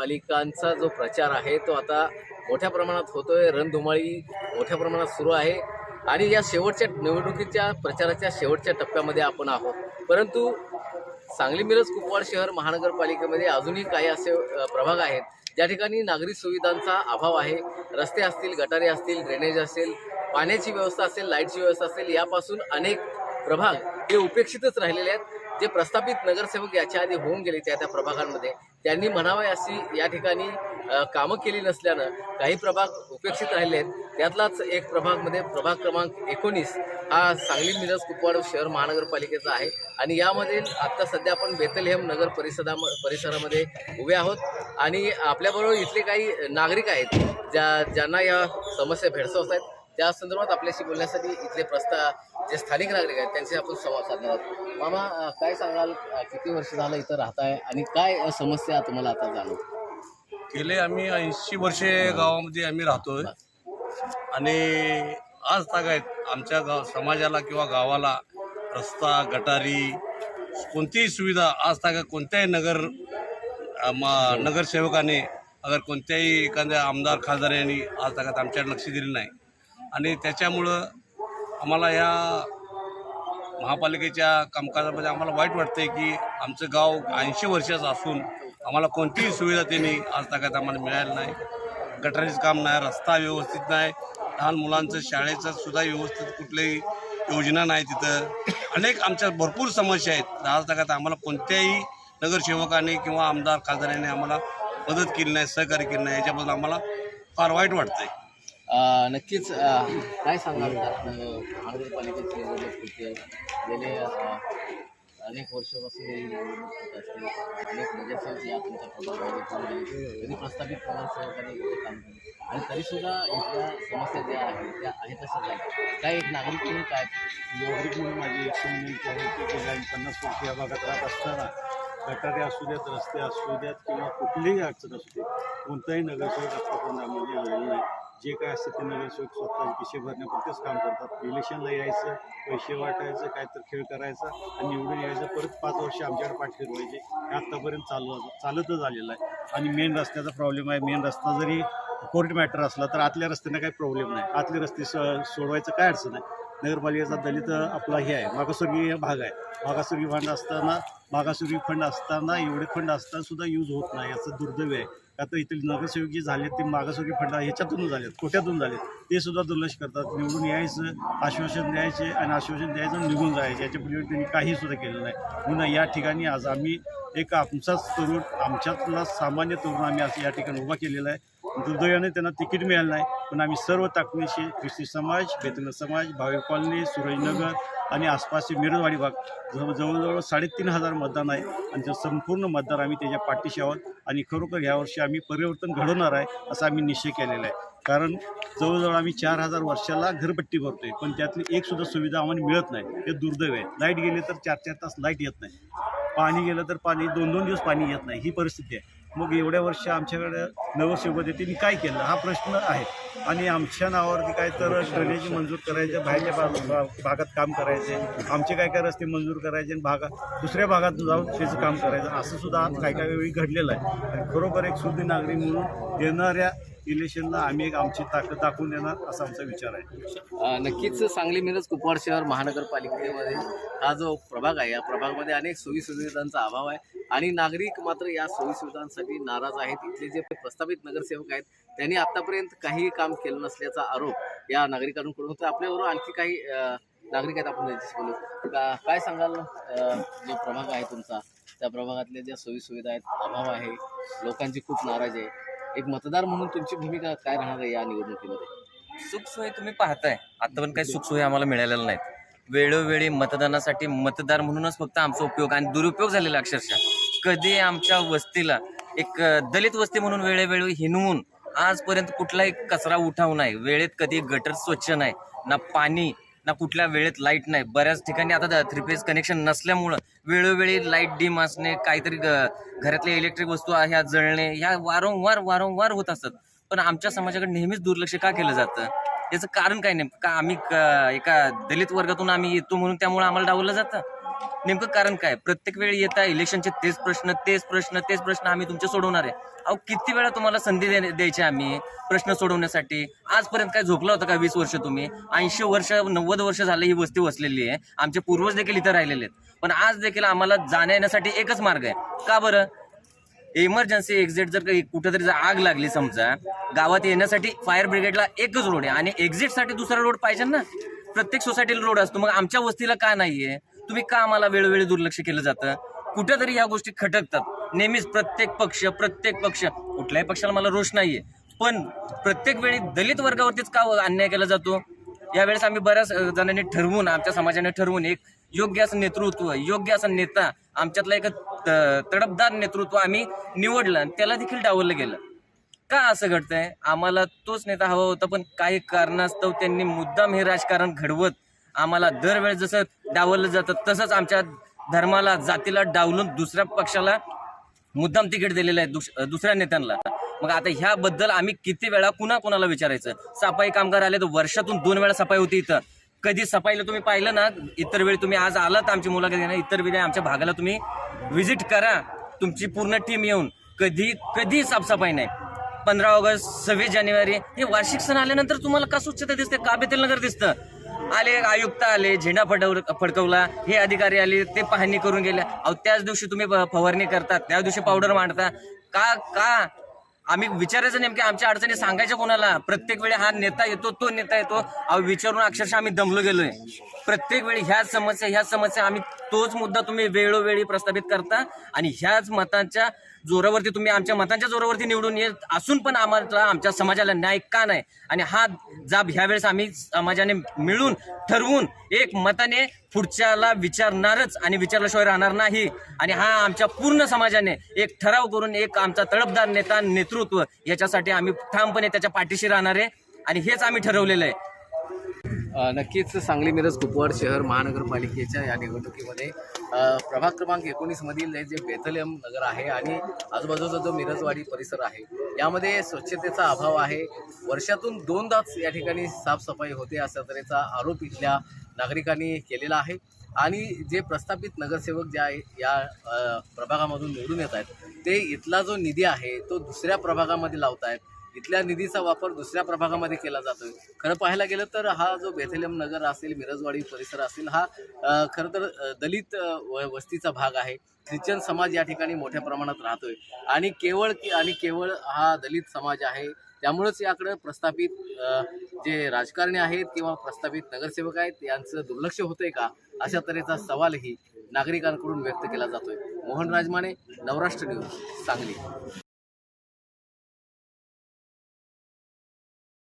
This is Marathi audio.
महानगरपालिकांचा जो प्रचार आहे तो आता मोठ्या प्रमाणात होतोय. रणधुमाळी मोठ्या प्रमाणात सुरू आहे. आणि या शेवटच्या निवडणुकीच्या प्रचाराच्या शेवटच्या टप्प्यामध्ये आपण आहोत. परंतु सांगली मिरज कुपवाड शहर महानगरपालिकेमध्ये अजूनही काही असे प्रभाग आहेत. ज्या ठिकाणी नागरी सुविधांचा अभाव आहे. रस्ते असतील गटारे असतील ड्रेनेज असेल पाण्याची व्यवस्था असेल लाईटची व्यवस्था असेल यापासून अनेक प्रभाग हे उपेक्षितच राहिलेले आहेत. जे प्रस्थापित नगरसेवक याच्या आधी होऊन गेले त्या त्या प्रभागांमध्ये. त्यांनी म्हणावे अशी या ठिकाणी कामं केली नसल्यानं काही प्रभाग उपेक्षित राहिले आहेत. त्यातलाच एक प्रभागमध्ये प्रभाग क्रमांक एकोणीस हा सांगली मिरज कुपवाड शहर महानगरपालिकेचा आहे. आणि यामध्ये आत्ता सध्या आपण बेतलहेम नगर परिषदा परिसरामध्ये उभे आहोत. आणि आपल्याबरोबर इथले काही नागरिक आहेत ज्या ज्यांना या समस्या भेडसावत आहेत. त्या संदर्भात आपल्याशी बोलण्यासाठी इथले प्रस्ता जे स्थानिक नागरिक आहेत त्यांचे आपण संवाद साधणार आहोत. मामा काय सांगाल? किती वर्ष झालं इथं राहताय आणि काय अ, समस्या तुम्हाला आता जाणवत? गेले आम्ही ऐंशी वर्षे गावामध्ये आम्ही राहतोय. आणि आज तागायत आमच्या गाव समाजाला किंवा गावाला रस्ता गटारी कोणतीही सुविधा आज तागायत कोणत्याही नगर मा- नगरसेवकाने अगर कोणत्याही एखाद्या आमदार खासदार यांनी आज तागायत आमच्याकडे लक्ष दिले नाही. आणि त्याच्यामुळं आम्हाला या महापालिकेच्या कामकाजामध्ये आम्हाला वाईट वाटते की आमचं गाव ऐंशी वर्षाचं असून आम्हाला कोणतीही सुविधा त्यांनी आज तागात आम्हाला मिळाली नाही. गटारीचं काम नाही रस्ता व्यवस्थित नाही लहान मुलांचं शाळेचं सुद्धा व्यवस्थित कुठलीही योजना नाही तिथं. अनेक आमच्या भरपूर समस्या आहेत. आज तागात आम्हाला कोणत्याही नगरसेवकाने किंवा आमदार खासदारांनी आम्हाला मदत केली नाही सहकार्य केलं नाही. याच्याबद्दल आम्हाला फार वाईट वाटतं आहे नक्कीच काय सांगाल? अ, महानगरपालिकेची निवडणूक होती गेले अनेक वर्षापासून निवडणूक होत असते. अनेक नगरसेवक या तुमच्या प्रभागामध्ये कधी प्रस्थापित नगरसेवकांनी इथे काम केले आणि तरीसुद्धा इथल्या समस्या ज्या आहेत त्या आहेत तशाच आहेत. काय एक नागरिक म्हणून काय? नागरिक म्हणून माझी एक विनंती आहे की गेल्या पन्नास वर्ष या भागात राहत असताना गटारे असू देत रस्ते असू देत किंवा कुठलीही अडचण असू दे कोणताही नगरसेवक आत्तापर्यंत आम्ही आलेलं नाही. जे काय असतं ते नगरसेवक स्वतः पिशे भरण्यापुरतेच काम करतात. इलेक्शनला यायचं पैसे वाटायचं काय तर खेळ करायचा आणि निवडून यायचं परत पाच वर्ष आमच्याकडे पाठ फिरवायचे हे आत्तापर्यंत चालू चालतच आलेलं आहे. आणि मेन रस्त्याचा प्रॉब्लेम आहे. मेन रस्ता जरी कोर्ट मॅटर असला तर आतल्या रस्त्यानं काही प्रॉब्लेम नाही. आतले रस्ते स सोडवायचं काय अडचण आहे नगरपालिकेचा दलित आपला हे आहे. मागासवर्गीय भाग आहे. मागासवर्गीय फंड असताना मागासवर्गीय फंड असताना एवढे फंड असताना सुद्धा यूज होत नाही. याचं दुर्दैव आहे. का तर नगरसेवकी नगरसेवक जे झाले ते मागासवर्गीय फंड ह्याच्यातून झालेत कोट्यातून झालेत. ते सुद्धा दुर्लक्ष करतात. निवडून यायचं आश्वासन द्यायचे आणि आश्वासन द्यायचं आणि निघून जायचं. याच्यापुढे त्यांनी काही सुद्धा केलं नाही. म्हणून या ठिकाणी आज आम्ही एक आमचाच तरुण आमच्यातला सामान्य तरुण आम्ही असं या ठिकाणी उभा केलेला आहे. दुर्दैवाने त्यांना तिकीट मिळालं नाही. पण आम्ही सर्व ताकदीशी ख्रिस्ती समाज बेतन समाज भावे कॉलनी सुरजनगर आणि आसपासचे मिरजवाडी भाग जवळ जवळजवळ साडेतीन हजार मतदान आहे. आणि त्या संपूर्ण मतदार आम्ही त्याच्या पाठीशी आहोत. आणि खरोखर यावर्षी आम्ही परिवर्तन घडवणार आहे असा आम्ही निश्चय केलेला आहे. कारण जवळजवळ आम्ही चार हजार वर्षाला घरपट्टी भरतो आहे पण त्यातली एकसुद्धा सुविधा आम्हाला मिळत नाही. हे दुर्दैव आहे. लाइट गेले तर चार चार तास लाइट येत नाही. पाणी गेलं तर पाणी दोन दोन दिवस पाणी येत नाही. ही परिस्थिती आहे. मग एवढ्या वर्ष आमच्याकडे नगरसेवकतेने काय केलं? हा प्रश्न आहे. आणि आमच्या नावावरती काय तर ड्रेनेज मंजूर करायचे बाहेरच्या भाग भा- भागात काम करायचे. आमचे काय काय रस्ते मंजूर करायचे आणि भागात दुसऱ्या भागात जाऊन त्याचं काम करायचं. असं सुद्धा काय काय वेळी घडलेलं आहे. आणि खरोखर एक शुद्ध नागरिक म्हणून येणाऱ्या इलेक्शनला आम्ही एक आमची ताकद दाखवून देणार असा आमचा विचार आहे. नक्कीच सांगली मिरज कुपवाड शहर महानगरपालिकेमध्ये हा जो प्रभाग आहे या प्रभागामध्ये अनेक सोयीसुविधांचा अभाव आहे आणि नागरिक मात्र या सोयीसुविधांसाठी नाराज आहेत. इथले जे प्रस्थापित नगरसेवक आहेत त्यांनी आतापर्यंत काही काम केलं नसल्याचा आरोप या नागरिकांकडून होतो आपल्याबरोबर आणखी काही नागरिक आहेत आपण त्यांच्याशी बोलू. का- काय सांगाल जो प्रभाग आहे तुमचा? त्या प्रभागातल्या ज्या सोयीसुविधा आहेत अभाव आहे लोकांची खूप नाराज आहे. एक मतदार म्हणून तुमची भूमिका काय राहणार आहे या निवडणुकीमध्ये? सुखसोयी तुम्ही पाहताय. आता पण काही सुखसोयी आम्हाला मिळालेल्या नाहीत. वेळोवेळी मतदानासाठी मतदार म्हणूनच फक्त आमचा उपयोग आणि दुरुपयोग झालेला अक्षरशः. कधी आमच्या वस्तीला एक दलित वस्ती म्हणून वेळोवेळी हिनवून आजपर्यंत कुठलाही कचरा उठाव नाही. वेळेत कधी गटर स्वच्छ नाही ना पाणी ना कुठल्या वेळेत लाइट नाही. बऱ्याच ठिकाणी आता थ्री फेज कनेक्शन नसल्यामुळं वेळोवेळी लाइट डिम असणे काहीतरी ग- घरातल्या इलेक्ट्रिक वस्तू ह्या जळणे ह्या वारंवार वारंवार होत असतात. पण आमच्या समाजाकडे नेहमीच दुर्लक्ष का केलं जातं? याचं कारण काय नाही का आम्ही क- एका दलित वर्गातून आम्ही येतो म्हणून त्यामुळे आम्हाला डावलं जातं? नेमकं कारण काय? प्रत्येक वेळी येता इलेक्शनचे तेच प्रश्न तेच प्रश्न तेच प्रश्न आम्ही तुमचे सोडवणार आहे. अहो किती वेळा तुम्हाला संधी दे- द्यायची आम्ही प्रश्न सोडवण्यासाठी? आजपर्यंत काय झोपला होता का वीस वर्ष तुम्ही? ऐंशी वर्ष नव्वद वर्ष झाले ही वस्ती वसलेली आहे. आमचे पूर्वज देखील इथं राहिलेले आहेत. पण आज देखील आम्हाला जाण्या येण्यासाठी एकच मार्ग आहे. का बरं? इमर्जन्सी एक्झिट जर काही कुठेतरी जर आग लागली समजा गावात येण्यासाठी फायर ब्रिगेडला एकच रोड आहे. आणि एक्झिटसाठी दुसरा रोड पाहिजे ना? प्रत्येक सोसायटीला रोड असतो. मग आमच्या वस्तीला का नाहीये? तुम्ही का आम्हाला वेळोवेळी दुर्लक्ष केलं जातं. कुठेतरी या गोष्टी खटकतात. नेहमीच प्रत्येक पक्ष प्रत्येक पक्ष कुठल्याही पक्षाला मला रोष नाहीये. पण प्रत्येक वेळी दलित वर्गावरतीच का अन्याय केला जातो? यावेळेस आम्ही बऱ्याच जणांनी ठरवून आमच्या समाजाने ठरवून एक योग्य असं नेतृत्व योग्य असा नेता आमच्यातला एक त- नेतृत्व आम्ही निवडलं आणि त्याला देखील डावललं गेलं. का असं घडतंय? आम्हाला तोच नेता हवा होता पण काही कारणास्तव त्यांनी मुद्दाम हे राजकारण घडवत आम्हाला दरवेळेस जसं डावलं जातं. तसंच आमच्या धर्माला जातीला डावलून दुसऱ्या पक्षाला मुद्दाम तिकीट दिलेलं आहे दुस- दुसऱ्या नेत्यांना. मग आता ह्याबद्दल आम्ही किती वेळा कुणा कुणाला विचारायचं? सफाई कामगार आले तर वर्षातून दोन वेळा सफाई होती इथं. कधी सफाईला तुम्ही पाहिलं ना इतर वेळी तुम्ही आज आलात आमची मुलाखत घेणं इतर वेळी आमच्या भागाला तुम्ही व्हिजिट करा. तुमची पूर्ण टीम येऊन. कधी कधी साफसफाई नाही. पंधरा ऑगस्ट सव्वीस जानेवारी हे वार्षिक सण आल्यानंतर तुम्हाला का स्वच्छता दिसते? का बेतेल नगर दिसतं? आले आयुक्त आले झेंडा फडव फडकवला हे अधिकारी आले ते पाहणी करून गेले. अहो त्याच दिवशी तुम्ही फवारणी करतात त्या दिवशी पावडर मांडता. का का? आम्ही विचारायचं नेमकं आमच्या अडचणी सांगायच्या कोणाला? प्रत्येक वेळी हा नेता येतो तो नेता येतो. अहो विचारून अक्षरशः आम्ही दमलो गेलोय. प्रत्येक वेळी ह्याच समस्या ह्याच समस्या आम्ही तोच मुद्दा तुम्ही वेळोवेळी प्रस्थापित करता आणि ह्याच मतांच्या जोरावरती तुम्ही आमच्या मतांच्या जोरावरती निवडून येत असून पण आम्हाला आमच्या समाजाला न्याय का नाही? आणि हा जाब ह्या वेळेस आम्ही समाजाने मिळून ठरवून एक मताने पुढच्याला विचारणारच आणि विचारल्याशिवाय राहणार नाही. आणि हा आमच्या पूर्ण समाजाने एक ठराव करून एक आमचा तळपदार नेता नेतृत्व याच्यासाठी आम्ही ठामपणे त्याच्या पाठीशी राहणार आहे. आणि हेच आम्ही ठरवलेलं आहे. नक्कीच सांगली मिरज कुपवाड शहर महानगरपालिकेच्या या निवडणुकीमध्ये प्रभाग क्रमांक एकोणीस मधील जे बेथलेम नगर आहे आणि आजूबाजूचा जो मिरजवाडी परिसर आहे यामध्ये स्वच्छतेचा अभाव आहे. वर्षातून दोनदाच या ठिकाणी साफसफाई होते अशा तऱ्हेचा आरोप इथल्या नागरिकांनी केलेला आहे. आणि जे प्रस्थापित नगरसेवक जे आहे या प्रभागामधून निवडून येत आहेत ते इथला जो निधी आहे तो दुसऱ्या प्रभागामध्ये लावत आहेत इथल्या निधीचा वापर दुसऱ्या प्रभागामध्ये केला जातोय. खरं पाहायला गेलं तर हा जो बेथलेम नगर असेल मिरजवाडी परिसर असेल हा खरं तर दलित वस्तीचा भाग आहे. ख्रिश्चन समाज या ठिकाणी मोठ्या प्रमाणात राहतोय. आणि केवळ की आणि केवळ हा दलित समाज आहे त्यामुळेच याकडे प्रस्थापित जे राजकारणी आहेत किंवा प्रस्थापित नगरसेवक आहेत यांचं दुर्लक्ष होतंय का? अशा तऱ्हेचा सवालही नागरिकांकडून व्यक्त केला जातोय. मोहन राजमाने नवराष्ट्र न्यूज सांगली.